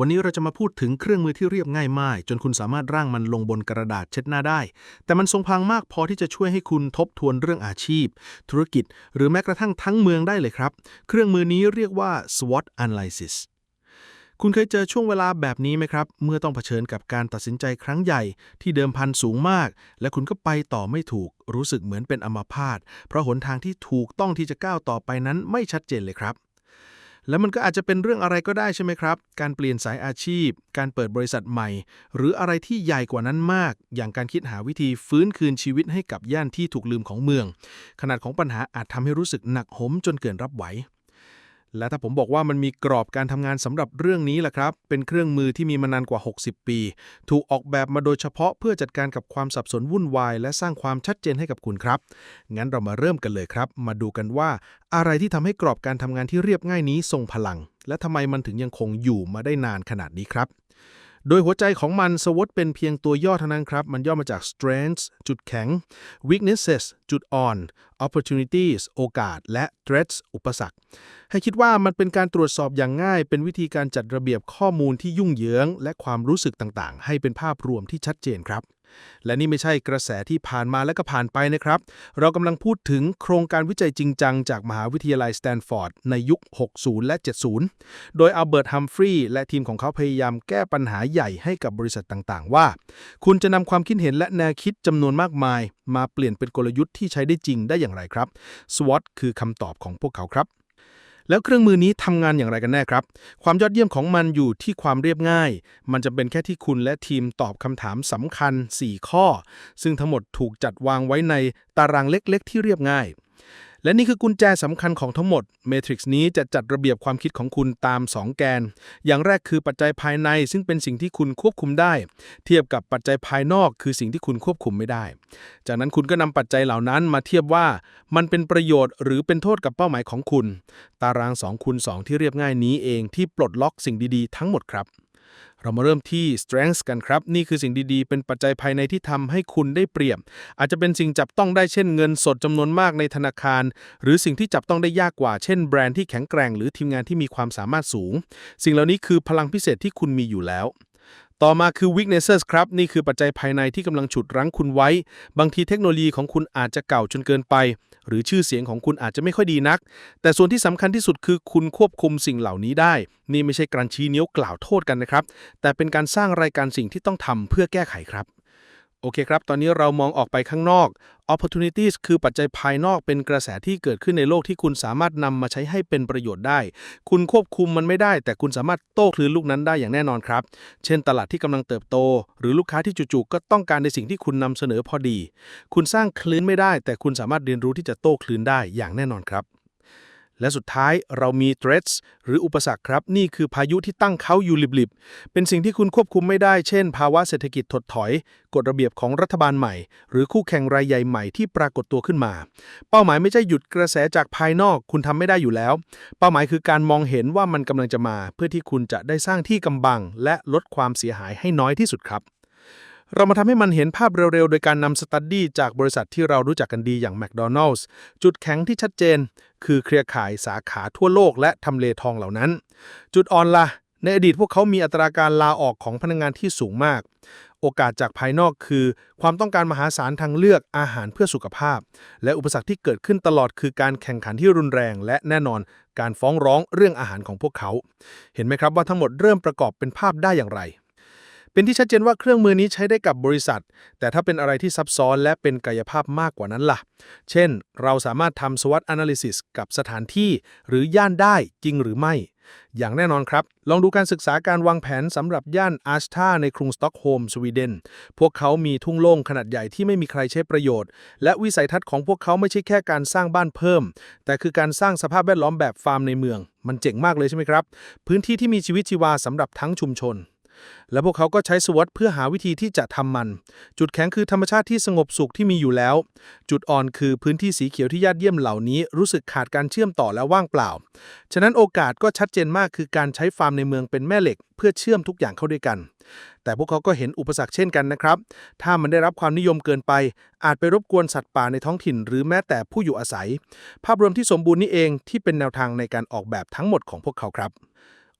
วันนี้เราจะมาพูดถึงเครื่องมือที่เรียบง่ายมากจนคุณสามารถร่างมันลงบนกระดาษเช็ดหน้าได้ แต่มันทรงพลังมากพอที่จะช่วยให้คุณทบทวนเรื่องอาชีพ ธุรกิจ หรือแม้กระทั่งทั้งเมืองได้เลยครับ เครื่องมือนี้เรียกว่า SWOT analysis คุณเคยเจอช่วงเวลาแบบนี้ไหมครับ เมื่อต้องเผชิญกับการตัดสินใจครั้งใหญ่ที่เดิมพันสูงมาก และคุณก็ไปต่อไม่ถูก รู้สึกเหมือนเป็นอัมาพาตเพราะหนทางที่ถูกต้องที่จะก้าวต่อไปนั้นไม่ชัดเจนเลยครับ แล้วมันก็อาจจะเป็นเรื่องอะไรก็ได้ใช่ไหมครับ การเปลี่ยนสายอาชีพ การเปิดบริษัทใหม่ หรืออะไรที่ใหญ่กว่านั้นมาก อย่างการคิดหาวิธีฟื้นคืนชีวิตให้กับย่านที่ถูกลืมของเมือง ขนาดของปัญหาอาจทำให้รู้สึกหนักหมจนเกินรับไหว และถ้าผมบอกว่ามันมีกรอบการทำงานสำหรับเรื่องนี้ล่ะครับ เป็นเครื่องมือที่มีมานานกว่า 60 ปี ถูกออกแบบมาโดยเฉพาะเพื่อจัดการกับความสับสนวุ่นวาย และสร้างความชัดเจนให้กับคุณครับ งั้นเรามาเริ่มกันเลยครับ มาดูกันว่า อะไรที่ทำให้กรอบการทำงานที่เรียบง่ายนี้ทรงพลัง และทำไมมันถึงยังคงอยู่มาได้นานขนาดนี้ครับ โดยหัวใจของมัน SWOT เป็นเพียงตัวย่อเท่านั้นครับ มันย่อมาจาก strengths จุดแข็ง weaknesses จุดอ่อน opportunities โอกาส และ threats อุปสรรค ให้คิดว่ามันเป็นการตรวจสอบอย่างง่าย เป็นวิธีการจัดระเบียบข้อมูลที่ยุ่งเหยิง และความรู้สึกต่างๆ ให้เป็นภาพรวมที่ชัดเจนครับ และนี่ไม่ใช่กระแสที่ผ่านมาและก็ผ่านไปนะครับ เรากำลังพูดถึงโครงการวิจัยจริงจังจากมหาวิทยาลัยสแตนฟอร์ดในยุค 60 และ 70 โดยอัลเบิร์ต ฮัมฟรีย์และทีมของเขาพยายามแก้ปัญหาใหญ่ให้กับบริษัทต่างๆ ว่า คุณจะนำความคิดเห็นและแนวคิดจำนวนมากมาย มาเปลี่ยนเป็นกลยุทธ์ที่ใช้ได้จริงได้อย่างไรครับ SWOT คือคำตอบของพวกเขาครับ แล้วเครื่องมือนี้ทำงานอย่างไรกันแน่ครับ ความยอดเยี่ยมของมันอยู่ที่ความเรียบง่าย มันจะเป็นแค่ที่คุณและทีมตอบคำถามสำคัญ 4 ข้อ ซึ่งทั้งหมดถูกจัดวางไว้ในตารางเล็กๆ ที่เรียบง่าย และนี่คือกุญแจสำคัญของทั้งหมด Matrix นี้จะจัดระเบียบความคิดของคุณตาม 2 แกน อย่างแรกคือปัจจัยภายในซึ่งเป็นสิ่งที่คุณควบคุมได้ เทียบกับปัจจัยภายนอกคือสิ่งที่คุณควบคุมไม่ได้ จากนั้นคุณก็นำปัจจัยเหล่านั้นมาเทียบว่ามันเป็นประโยชน์หรือเป็นโทษกับเป้าหมายของคุณ ตาราง2คูณ2ที่เรียบง่ายนี้เองที่ปลดล็อกสิ่งดีๆ ทั้งหมดครับ เรามาเริ่มที่ strengths กันครับ นี่คือสิ่งดีๆ เป็นปัจจัยภายในที่ทำให้คุณได้เปรียบ อาจจะเป็นสิ่งจับต้องได้เช่นเงินสดจำนวนมากในธนาคาร หรือสิ่งที่จับต้องได้ยากกว่า เช่นแบรนด์ที่แข็งแกร่งหรือทีมงานที่มีความสามารถสูง สิ่งเหล่านี้คือพลังพิเศษที่คุณมีอยู่แล้ว ต่อมาคือ weaknesses ครับ นี่คือปัจจัยภายในที่กำลังฉุดรั้งคุณไว้ บางทีเทคโนโลยีของคุณอาจจะเก่าจนเกินไป หรือชื่อเสียงของคุณอาจจะไม่ค่อยดีนัก แต่ส่วนที่สำคัญที่สุดคือคุณควบคุมสิ่งเหล่านี้ได้ นี่ไม่ใช่การชี้นิ้วกล่าวโทษกันนะครับ แต่เป็นการสร้างรายการสิ่งที่ต้องทำเพื่อแก้ไขครับ โอเคครับ ตอนนี้เรามองออกไปข้างนอก opportunities คือปัจจัยภายนอกเป็นกระแสที่เกิดขึ้นในโลกที่คุณสามารถนำมาใช้ให้เป็นประโยชน์ได้ คุณควบคุมมันไม่ได้ แต่คุณสามารถโต้คลื่นลูกนั้นได้อย่างแน่นอนครับ เช่น ตลาดที่กำลังเติบโต หรือลูกค้าที่จู่ๆก็ต้องการในสิ่งที่คุณนำเสนอพอดี คุณสร้างคลื่นไม่ได้ แต่คุณสามารถเรียนรู้ที่จะโต้คลื่นได้อย่างแน่นอนครับ และสุดท้ายเรามี threats หรืออุปสรรคครับ นี่คือพายุที่ตั้งเขาอยู่ลิบๆ เป็นสิ่งที่คุณควบคุมไม่ได้ เช่น ภาวะเศรษฐกิจถดถอย กฎระเบียบของรัฐบาลใหม่ หรือคู่แข่งรายใหญ่ใหม่ที่ปรากฏตัวขึ้นมา เป้าหมายไม่ใช่หยุดกระแสจากภายนอก คุณทำไม่ได้อยู่แล้ว เป้าหมายคือการมองเห็นว่ามันกำลังจะมา เพื่อที่คุณจะได้สร้างที่กำบัง และลดความเสียหายให้น้อยที่สุดครับ เรามาทำให้มันเห็นภาพเร็วๆ โดยการนำสตัดดี้จากบริษัทที่เรารู้จักกันดีอย่าง McDonald's จุดแข็งที่ชัดเจน คือเครือข่ายสาขาทั่วโลกและทำเลทองเหล่านั้น จุดอ่อนล่ะ ในอดีตพวกเขามีอัตราการลาออกของพนักงานที่สูงมาก โอกาสจากภายนอกคือ ความต้องการมหาศาลทางเลือกอาหารเพื่อสุขภาพ และอุปสรรคที่เกิดขึ้นตลอดคือการแข่งขันที่รุนแรง และแน่นอนการฟ้องร้องเรื่องอาหารของพวกเขา เห็นไหมครับว่าทั้งหมดเริ่มประกอบเป็นภาพได้อย่างไร เป็นที่ชัดเจนว่าเครื่องมือนี้ใช้ได้กับบริษัท แต่ถ้าเป็นอะไรที่ซับซ้อนและเป็นกายภาพมากกว่านั้นล่ะ เช่น เราสามารถทำ SWOT analysis กับสถานที่หรือย่านได้จริงหรือไม่ อย่างแน่นอนครับ ลองดูการศึกษาการวางแผนสำหรับย่านอาสตาในกรุงสต็อกโฮล์มสวีเดน พวกเขามีทุ่งโล่งขนาดใหญ่ที่ไม่มีใครใช้ประโยชน์ และวิสัยทัศน์ของพวกเขาไม่ใช่แค่การสร้างบ้านเพิ่ม แต่คือการสร้างสภาพแวดล้อมแบบฟาร์มในเมือง มันเจ๋งมากเลยใช่ไหมครับ พื้นที่ที่มีชีวิตชีวาสำหรับทั้งชุมชน และพวกเขาก็ใช้สวอตเพื่อหาวิธีที่จะทำมัน จุดแข็งคือธรรมชาติที่สงบสุขที่มีอยู่แล้ว จุดอ่อนคือพื้นที่สีเขียวที่ยอดเยี่ยมเหล่านี้ รู้สึกขาดการเชื่อมต่อและว่างเปล่า ฉะนั้นโอกาสก็ชัดเจนมากคือการใช้ฟาร์มในเมืองเป็นแม่เหล็ก เพื่อเชื่อมทุกอย่างเข้าด้วยกัน แต่พวกเขาก็เห็นอุปสรรคเช่นกันนะครับ ถ้ามันได้รับความนิยมเกินไป อาจไปรบกวนสัตว์ป่าในท้องถิ่น หรือแม้แต่ผู้อยู่อาศัย ภาพรวมที่สมบูรณ์นี่เองที่เป็นแนวทางในการออกแบบทั้งหมดของพวกเขาครับ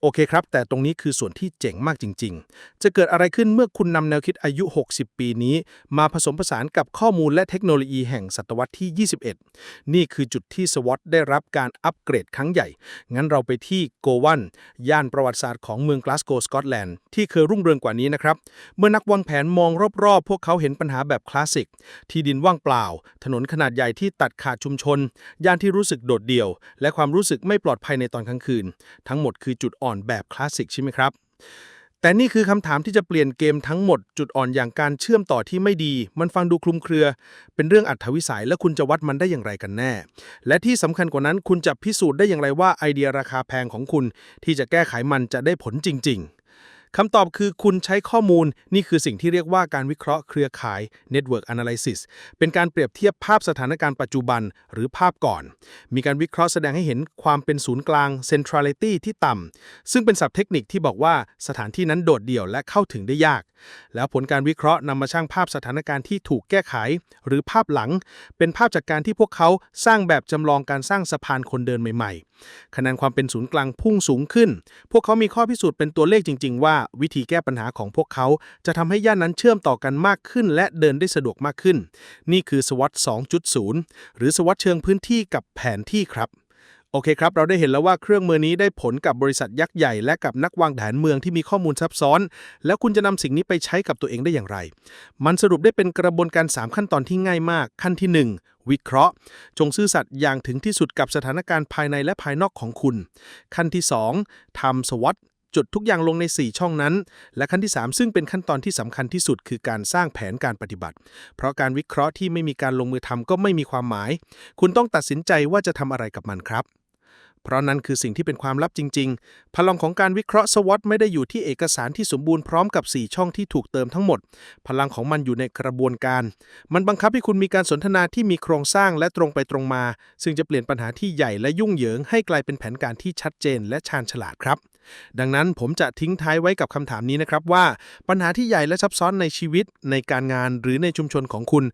โอเคครับ แต่ตรงนี้คือส่วนที่เจ๋งมากจริง ๆ จะเกิดอะไรขึ้นเมื่อคุณนำแนวคิดอายุ 60 ปีนี้ มาผสมผสานกับข้อมูลและเทคโนโลยีแห่งศตวรรษที่ 21 นี่คือจุดที่สวอตได้รับการอัปเกรดครั้งใหญ่ งั้นเราไปที่โกวัน ย่านประวัติศาสตร์ของเมืองกลาสโกสกอตแลนด์ ที่เคยรุ่งเรืองกว่านี้นะครับ เมื่อนักวางแผนมองรอบๆ พวกเขาเห็นปัญหาแบบคลาสสิก ที่ดินว่างเปล่า ถนนขนาดใหญ่ที่ตัดขาดชุมชน ย่านที่รู้สึกโดดเดี่ยว และความรู้สึกไม่ปลอดภัยในตอนกลางคืน ทั้งหมดคือจุดอ่อนแบบคลาสสิกใช่ไหมครับ แต่นี่คือคำถามที่จะเปลี่ยนเกมทั้งหมด จุดอ่อนอย่างการเชื่อมต่อที่ไม่ดี มันฟังดูคลุมเครือ เป็นเรื่องอัธวิสัยและคุณจะวัดมันได้อย่างไรกันแน่ และที่สำคัญกว่านั้นคุณจะพิสูจน์ได้อย่างไรว่าไอเดียราคาแพงของคุณ ที่จะแก้ไขมันจะได้ผลจริง ๆ คำตอบคือคุณใช้ข้อมูลนี่คือสิ่งที่เรียกว่าการวิเคราะห์เครือข่าย Network Analysis เป็นการเปรียบเทียบภาพสถานการณ์ปัจจุบันหรือภาพก่อน มีการวิเคราะห์แสดงให้เห็นความเป็นศูนย์กลาง centrality ที่ต่ำ ซึ่งเป็นศัพท์เทคนิคที่บอกว่าสถานที่นั้นโดดเดี่ยวและเข้าถึงได้ยาก แล้วผลการวิเคราะห์นำมาช่างภาพสถานการณ์ที่ถูกแก้ไข หรือภาพหลัง เป็นภาพจากการที่พวกเขาสร้างแบบจำลองการสร้างสะพานคนเดินใหม่ๆ คะแนนความเป็นศูนย์กลางพุ่งสูงขึ้น พวกเขามีข้อพิสูจน์เป็นตัวเลขจริง ๆ ว่า วิธีแก้ปัญหาของพวกเขาจะทำให้ย่านนั้นเชื่อมต่อกันมากขึ้น และเดินได้สะดวกมากขึ้น นี่คือ SWOT 2.0 หรือสวัสดเชิงพื้นที่กับแผนที่ครับ โอเคครับ เราได้เห็นแล้วว่าเครื่องมือนี้ได้ผลกับบริษัทยักษ์ใหญ่และกับนักวางแผนเมืองที่มีข้อมูลซับซ้อน แล้วคุณจะนำสิ่งนี้ไปใช้กับตัวเองได้อย่างไร มันสรุปได้เป็นกระบวนการ 3 ขั้นตอนที่ง่ายมาก ขั้นที่ 1วิเคราะห์ จงซื่อสัตย์อย่างถึงที่สุดกับสถานการณ์ภายในและภายนอกของคุณ ขั้นที่ 2ทำสวอตจุดทุกอย่างลงใน 4 ช่องนั้น และขั้นที่ 3 ซึ่งเป็นขั้นตอนที่สำคัญที่สุด คือการสร้างแผนการปฏิบัติ เพราะการวิเคราะห์ที่ไม่มีการลงมือทำก็ไม่มีความหมาย คุณต้องตัดสินใจว่าจะทำอะไรกับมันครับ เพราะนั้นคือสิ่งที่เป็นความลับจริง ๆ พลังของการวิเคราะห์สวอตไม่ได้อยู่ที่เอกสารที่สมบูรณ์พร้อมกับ 4 ช่องที่ถูกเติมทั้งหมด พลังของมันอยู่ในกระบวนการ มันบังคับให้คุณมีการสนทนาที่มีโครงสร้างและตรงไปตรงมา ซึ่งจะเปลี่ยนปัญหาที่ใหญ่และยุ่งเหยิง ให้กลายเป็นแผนการที่ชัดเจน และชาญฉลาดครับ ดังนั้นผมจะทิ้งท้ายไว้กับคำถามนี้นะครับว่า ปัญหาที่ใหญ่และซับซ้อนในชีวิต ในการงานหรือในชุมชนของคุณ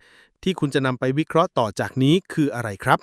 ที่คุณจะนำไปวิเคราะห์ต่อจากนี้คืออะไรครับ